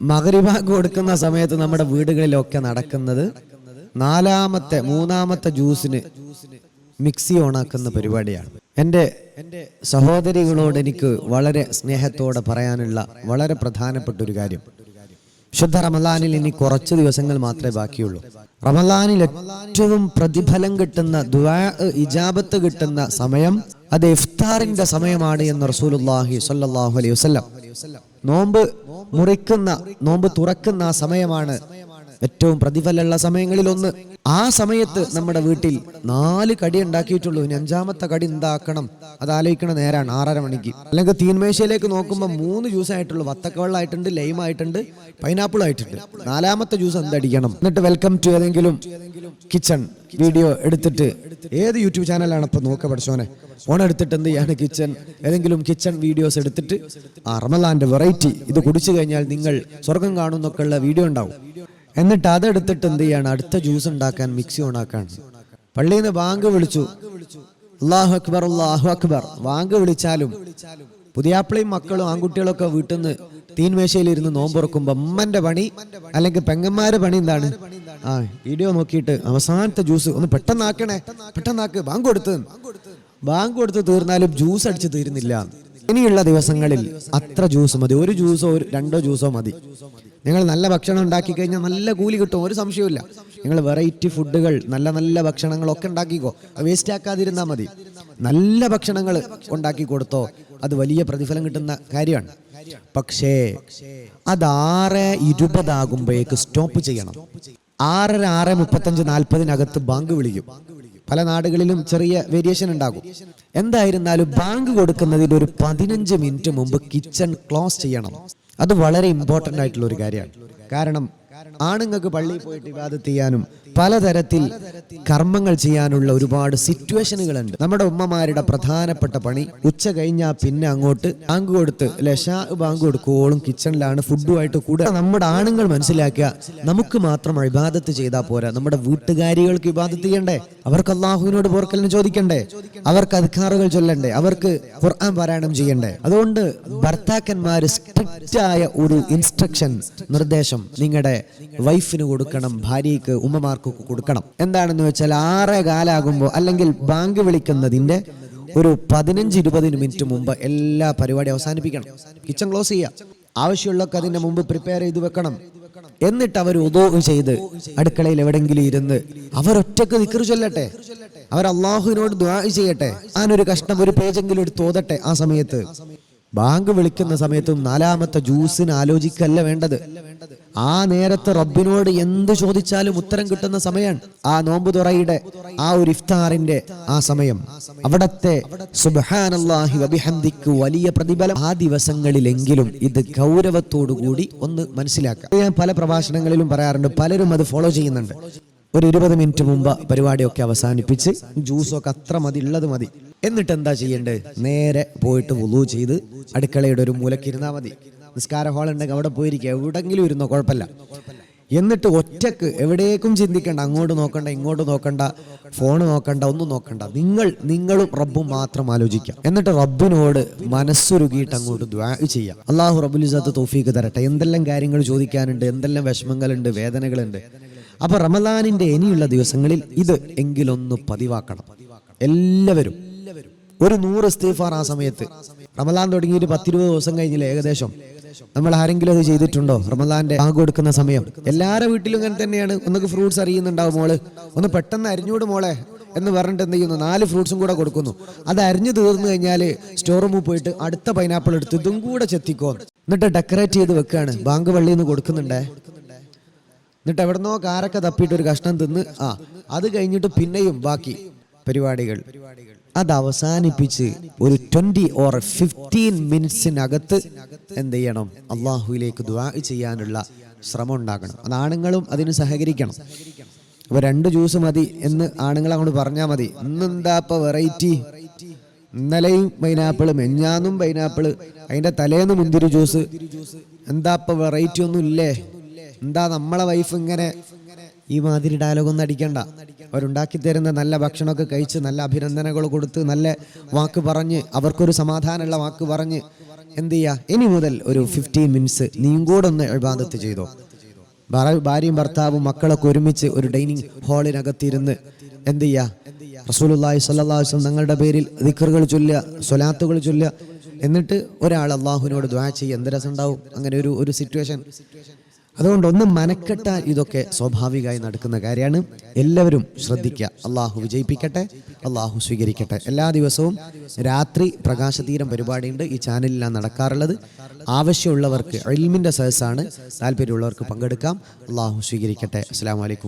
മകരിബാഗ് കൊടുക്കുന്ന സമയത്ത് നമ്മുടെ വീടുകളിലൊക്കെ നടക്കുന്നത് നാലാമത്തെ മൂന്നാമത്തെ ജ്യൂസിന് മിക്സി ഓണാക്കുന്ന പരിപാടിയാണ്. എന്റെ സഹോദരികളോട് എനിക്ക് വളരെ സ്നേഹത്തോടെ പറയാനുള്ള വളരെ പ്രധാനപ്പെട്ട ഒരു കാര്യം. ശുദ്ധ റമലാനിൽ ഇനി കുറച്ച് ദിവസങ്ങൾ മാത്രമേ ബാക്കിയുള്ളൂ. റമലാനിൽ ഏറ്റവും പ്രതിഫലം കിട്ടുന്ന ദുആ ഇജാബത്ത് കിട്ടുന്ന സമയം അത് ഇഫ്താറിന്റെ സമയമാണ് എന്ന് റസൂലുള്ളാഹി സ്വല്ലല്ലാഹു അലൈഹി വസല്ലം നോമ്പ് മുറിക്കുന്ന നോമ്പ് തുറക്കുന്ന ആ സമയമാണ് ഏറ്റവും പ്രതിഫലമുള്ള സമയങ്ങളിൽ ഒന്ന് ആ സമയത്ത് നമ്മുടെ വീട്ടിൽ നാല് കടി ഉണ്ടാക്കിയിട്ടുള്ളൂ. അഞ്ചാമത്തെ കടി എന്താക്കണം? അത് ആലോചിക്കണ നേരാണ് ആറര മണിക്ക്. അല്ലെങ്കിൽ തീന്മേശയിലേക്ക് നോക്കുമ്പോൾ മൂന്ന് ജ്യൂസ് ആയിട്ടുള്ളൂ വത്തക്കവെള്ളമായിട്ടുണ്ട് ലൈം ആയിട്ടുണ്ട് പൈനാപ്പിൾ ആയിട്ടുണ്ട് നാലാമത്തെ ജ്യൂസ് എന്തടിക്കണം? എന്നിട്ട് വെൽക്കം ടു ഏതെങ്കിലും കിച്ചൺ വീഡിയോ എടുത്തിട്ട്. ഏത് യൂട്യൂബ് ചാനലാണ് ഇപ്പൊ നോക്ക പഠിച്ചോനെ? ഫോൺ എടുത്തിട്ട് എന്ത് ചെയ്യാണ് കിച്ചൺ ഏതെങ്കിലും കിച്ചൺ വീഡിയോസ് എടുത്തിട്ട്. ആ റമലാന്റെ വെറൈറ്റി ഇത് കുടിച്ചു കഴിഞ്ഞാൽ നിങ്ങൾ സ്വർഗം കാണുന്നൊക്കെ ഉള്ള വീഡിയോ ഉണ്ടാവും. എന്നിട്ട് അതെടുത്തിട്ട് എന്ത് ചെയ്യാണ്? അടുത്ത ജ്യൂസ് ഉണ്ടാക്കാൻ മിക്സി ഓണാക്കാൻ. പള്ളിയിൽ നിന്ന് ബാങ്ക് വിളിച്ചു. അള്ളാഹു അക്ബർ അള്ളാഹു അക്ബർ. ബാങ്ക് വിളിച്ചാലും പുതിയാപ്പിളയും മക്കളും ആൺകുട്ടികളൊക്കെ വീട്ടിൽ നിന്ന് തീൻമേശയിൽ ഇരുന്ന് അമ്മന്റെ പണി അല്ലെങ്കിൽ പെങ്ങന്മാരെ പണി എന്താണ്? ആ വീഡിയോ നോക്കിയിട്ട് അവസാനത്തെ ജ്യൂസ് ഒന്ന് പെട്ടെന്നാക്കണേ പെട്ടെന്നാക്ക് ബാങ്ക് കൊടുത്ത്. ബാങ്ക് കൊടുത്ത് തീർന്നാലും ജ്യൂസ് അടിച്ച് തീരുന്നില്ല. ഇനിയുള്ള ദിവസങ്ങളിൽ അത്ര ജ്യൂസ് മതി. ഒരു ജ്യൂസോ ഒരു രണ്ടോ ജ്യൂസോ മതി. നിങ്ങൾ നല്ല ഭക്ഷണം ഉണ്ടാക്കി കഴിഞ്ഞാൽ നല്ല കൂലി കിട്ടും. ഒരു സംശയവുമില്ല. നിങ്ങൾ വെറൈറ്റി ഫുഡുകൾ നല്ല നല്ല ഭക്ഷണങ്ങളൊക്കെ ഉണ്ടാക്കിക്കോ. വേസ്റ്റ് ആക്കാതിരുന്നാൽ മതി. നല്ല ഭക്ഷണങ്ങൾ ഉണ്ടാക്കി കൊടുത്തോ. അത് വലിയ പ്രതിഫലം കിട്ടുന്ന കാര്യമാണ്. പക്ഷേ അത് ആറ് ഇരുപതാകുമ്പോഴേക്ക് സ്റ്റോപ്പ് ചെയ്യണം. ആറര ആറ് മുപ്പത്തഞ്ച് നാൽപ്പതിനകത്ത് ബാങ്ക് വിളിക്കും. പല നാടുകളിലും ചെറിയ വേരിയേഷൻ ഉണ്ടാകും. എന്തായിരുന്നാലും ബാങ്ക് കൊടുക്കുന്നതിന് ഒരു പതിനഞ്ച് മിനിറ്റ് മുമ്പ് കിച്ചൺ ക്ലോസ് ചെയ്യണം. അത് വളരെ ഇമ്പോർട്ടന്റ് ആയിട്ടുള്ള ഒരു കാര്യമാണ്. കാരണം ആണുങ്ങൾക്ക് പള്ളിയിൽ പോയിട്ട് ഇബാദത്ത് ചെയ്യാനും പലതരത്തിൽ കർമ്മങ്ങൾ ചെയ്യാനുള്ള ഒരുപാട് സിറ്റുവേഷനുകളുണ്ട്. നമ്മുടെ ഉമ്മമാരുടെ പ്രധാനപ്പെട്ട പണി ഉച്ച കഴിഞ്ഞാൽ പിന്നെ അങ്ങോട്ട് ബാങ്ക് കൊടുത്ത് ലഷാ ബാങ്ക് കൊടുക്കുവോളും കിച്ചണിലാണ് ഫുഡുമായിട്ട് കൂടെ നമ്മുടെ ആണുങ്ങൾ മനസ്സിലാക്കുക നമുക്ക് മാത്രം ഇബാദത്ത് ചെയ്താൽ പോരാ. നമ്മുടെ വീട്ടുകാരികൾക്ക് ഇബാദത്ത് ചെയ്യണ്ടേ? അവർക്ക് അള്ളാഹുവിനോട് പോർക്കലിന് ചോദിക്കണ്ടേ? അവർക്ക് അധികാറുകൾ ചൊല്ലണ്ടേ? അവർക്ക് ഖുർആൻ പാരായണം ചെയ്യണ്ടേ? അതുകൊണ്ട് ഭർത്താക്കന്മാർ സ്ട്രിക്റ്റ് ആയ ഒരു ഇൻസ്ട്രക്ഷൻ നിർദ്ദേശം നിങ്ങളുടെ വൈഫിന് കൊടുക്കണം ഭാര്യയ്ക്ക് ഉമ്മമാർക്കൊക്കെ കൊടുക്കണം. എന്താണെന്ന് വെച്ചാൽ ആറേ കാലാകുമ്പോൾ അല്ലെങ്കിൽ ബാങ്ക് വിളിക്കുന്നതിന്റെ ഒരു പതിനഞ്ച് ഇരുപതിന് മിനിറ്റ് മുമ്പ് എല്ലാ പരിപാടി അവസാനിപ്പിക്കണം. കിച്ചൺ ക്ലോസ് ചെയ്യുക ആവശ്യമുള്ളൊക്കെ അതിന്റെ മുമ്പ് പ്രിപ്പയർ ചെയ്ത് വെക്കണം. എന്നിട്ട് അവർ ഉദോ ചെയ്ത് അടുക്കളയിൽ എവിടെങ്കിലും ഇരുന്ന് അവരൊറ്റക്ക് നിക്കറു ചൊല്ലട്ടെ. അവർ അള്ളാഹുവിനോട് ദ്വാ ചെയ്യട്ടെ. ആനൊരു കഷ്ണം ഒരു പേജെങ്കിലും എടുത്ത് ഓതട്ടെ ആ സമയത്ത്. ബാങ്ക് വിളിക്കുന്ന സമയത്തും നാലാമത്തെ ജ്യൂസിന് ആലോചിക്കല്ല വേണ്ടത്. ആ നേരത്തെ റബ്ബിനോട് എന്ത് ചോദിച്ചാലും ഉത്തരം കിട്ടുന്ന സമയമാണ് ആ നോമ്പ് തുറയുടെ ആ ഒരു ഇഫ്താറിന്റെ ആ സമയം. അവിടത്തെ വബിഹംദിക്ക് വലിയ പ്രതിഫലം ആ ദിവസങ്ങളിലെങ്കിലും ഇത് ഗൗരവത്തോടു കൂടി ഒന്ന് മനസ്സിലാക്കാം. ഞാൻ പല പ്രഭാഷണങ്ങളിലും പറയാറുണ്ട് പലരും അത് ഫോളോ ചെയ്യുന്നുണ്ട്. ഒരു ഇരുപത് മിനിറ്റ് മുമ്പ് പരിപാടിയൊക്കെ അവസാനിപ്പിച്ച് ജ്യൂസൊക്കെ അത്ര മതി ഉള്ളത് മതി. എന്നിട്ട് എന്താ ചെയ്യേണ്ടത്? നേരെ പോയിട്ട് വുളു ചെയ്ത് അടുക്കളയുടെ ഒരു മൂലക്കിരുന്നാ മതി. നിസ്കാര ഹാൾ ഉണ്ടെങ്കിൽ അവിടെ പോയിരിക്കുക. എവിടെങ്കിലും ഇരുന്നോ കുഴപ്പമില്ല. എന്നിട്ട് ഒറ്റയ്ക്ക് എവിടേക്കും ചിന്തിക്കണ്ട. അങ്ങോട്ട് നോക്കണ്ട ഇങ്ങോട്ട് നോക്കണ്ട ഫോൺ നോക്കണ്ട ഒന്നും നോക്കണ്ട. നിങ്ങൾ നിങ്ങളും റബ്ബും മാത്രം ആലോചിക്കാം എന്നിട്ട് റബ്ബിനോട് മനസ്സുരുകിയിട്ട് അങ്ങോട്ട് ദ്വാ ചെയ്യാം അള്ളാഹു റബ്ബുലിസാത്ത് തോഫീക്ക് തരട്ടെ. എന്തെല്ലാം കാര്യങ്ങൾ ചോദിക്കാനുണ്ട് എന്തെല്ലാം വിഷമങ്ങളുണ്ട് വേദനകളുണ്ട്. അപ്പൊ റമദാനിന്റെ ഇനിയുള്ള ദിവസങ്ങളിൽ ഇത് എങ്കിലൊന്ന് പതിവാക്കണം. എല്ലാവരും. ഒരു നൂറ് ഇസ്തീഫാർ ആ സമയത്ത്. റമദാൻ തുടങ്ങിയിട്ട് പത്തിരുപത് ദിവസം കഴിഞ്ഞില്ല ഏകദേശം? നമ്മൾ ആരെങ്കിലും അത് ചെയ്തിട്ടുണ്ടോ? റമദാന്റെ ബാങ്ക് കൊടുക്കുന്ന സമയം. എല്ലാവരുടെ വീട്ടിലും ഇങ്ങനെ തന്നെയാണ്. ഒന്നൊക്കെ ഫ്രൂട്ട്സ് അറിയുന്നുണ്ടാവും മോൾ. ഒന്ന് പെട്ടെന്ന് അരിഞ്ഞൂട് മോളെ എന്ന് പറഞ്ഞിട്ട് എന്ത് ചെയ്യുന്നു? നാല് ഫ്രൂട്ട്സും കൂടെ കൊടുക്കുന്നു. അത് അരിഞ്ഞു തീർന്നു കഴിഞ്ഞാൽ സ്റ്റോർ റൂമിൽ പോയിട്ട് അടുത്ത പൈനാപ്പിൾ എടുത്ത് ഇതും കൂടെ ചെത്തിക്കോ. എന്നിട്ട് ഡെക്കറേറ്റ് ചെയ്ത് വെക്കുകയാണ് ബാങ്ക് പള്ളിയിൽ നിന്ന് കൊടുക്കുന്നുണ്ടേ? എന്നിട്ട് എവിടുന്നോ കാരൊക്കെ തപ്പിയിട്ട് ഒരു കഷ്ണം തിന്ന് ആ അത് കഴിഞ്ഞിട്ട് പിന്നെയും ബാക്കി പരിപാടികൾ. അത് അവസാനിപ്പിച്ച് ഒരു ട്വന്റി ഓർ ഫിഫ്റ്റീൻ മിനിറ്റ്സിനകത്ത് എന്ത് ചെയ്യണം? അള്ളാഹുവിലേക്ക് ദ്വാ ചെയ്യാനുള്ള ശ്രമം ഉണ്ടാക്കണം അത് ആണുങ്ങളും അതിന് സഹകരിക്കണം. അപ്പൊ രണ്ട് ജ്യൂസ് മതി എന്ന് ആണുങ്ങൾ അങ്ങോട്ട് പറഞ്ഞാൽ മതി. ഇന്നെന്താ ഇപ്പൊ വെറൈറ്റി ഇന്നലെയും പൈനാപ്പിൾ മെഞ്ഞാന്നും പൈനാപ്പിൾ അതിന്റെ തലേന്ന് മുന്തിരി ജ്യൂസ് എന്താ ഇപ്പൊ വെറൈറ്റി ഒന്നും ഇല്ലേ? എന്താ നമ്മളെ വൈഫ് ഇങ്ങനെ ഈ മാതിരി ഡയലോഗൊന്നും അടിക്കണ്ട. അവരുണ്ടാക്കി തരുന്ന നല്ല ഭക്ഷണമൊക്കെ കഴിച്ച് നല്ല അഭിനന്ദനങ്ങൾ കൊടുത്ത് നല്ല വാക്ക് പറഞ്ഞ് അവർക്കൊരു സമാധാനമുള്ള വാക്ക് പറഞ്ഞ് എന്ത് ചെയ്യുക ഇനി മുതൽ ഒരു ഫിഫ്റ്റീൻ മിനിറ്റ്സ് നീയും കൂടെ ഒന്ന് ഇബാദത്ത് ചെയ്തോ. ഭാര്യയും ഭർത്താവും മക്കളൊക്കെ ഒരുമിച്ച് ഒരു ഡൈനിങ് ഹാളിനകത്തിരുന്ന് എന്ത് ചെയ്യുക അലൈഹി വസല്ലം തങ്ങളുടെ പേരിൽ ദിക്കറുകൾ ചൊല്ലുക സ്വലാത്തുകൾ ചൊല്ലുക. എന്നിട്ട് ഒരാൾ അള്ളാഹുവിനോട് ദ്വാ ചെയ്യുക. എന്ത് രസം ഉണ്ടാവും അങ്ങനെ ഒരു ഒരു സിറ്റുവേഷൻ അതുകൊണ്ട് ഒന്ന് മനക്കെട്ടാൽ ഇതൊക്കെ സ്വാഭാവികമായി നടക്കുന്ന കാര്യമാണ്. എല്ലാവരും ശ്രദ്ധിക്കുക. അള്ളാഹു വിജയിപ്പിക്കട്ടെ അള്ളാഹു സ്വീകരിക്കട്ടെ. എല്ലാ ദിവസവും രാത്രി പ്രകാശതീരം പരിപാടിയുണ്ട്. ഈ ചാനലിലാണ് നടക്കാറുള്ളത്. ആവശ്യമുള്ളവർക്ക് എൽമിന്റെ സഹസാണ് താല്പര്യമുള്ളവർക്ക് പങ്കെടുക്കാം. അള്ളാഹു സ്വീകരിക്കട്ടെ. അസ്സാം വലൈക്കും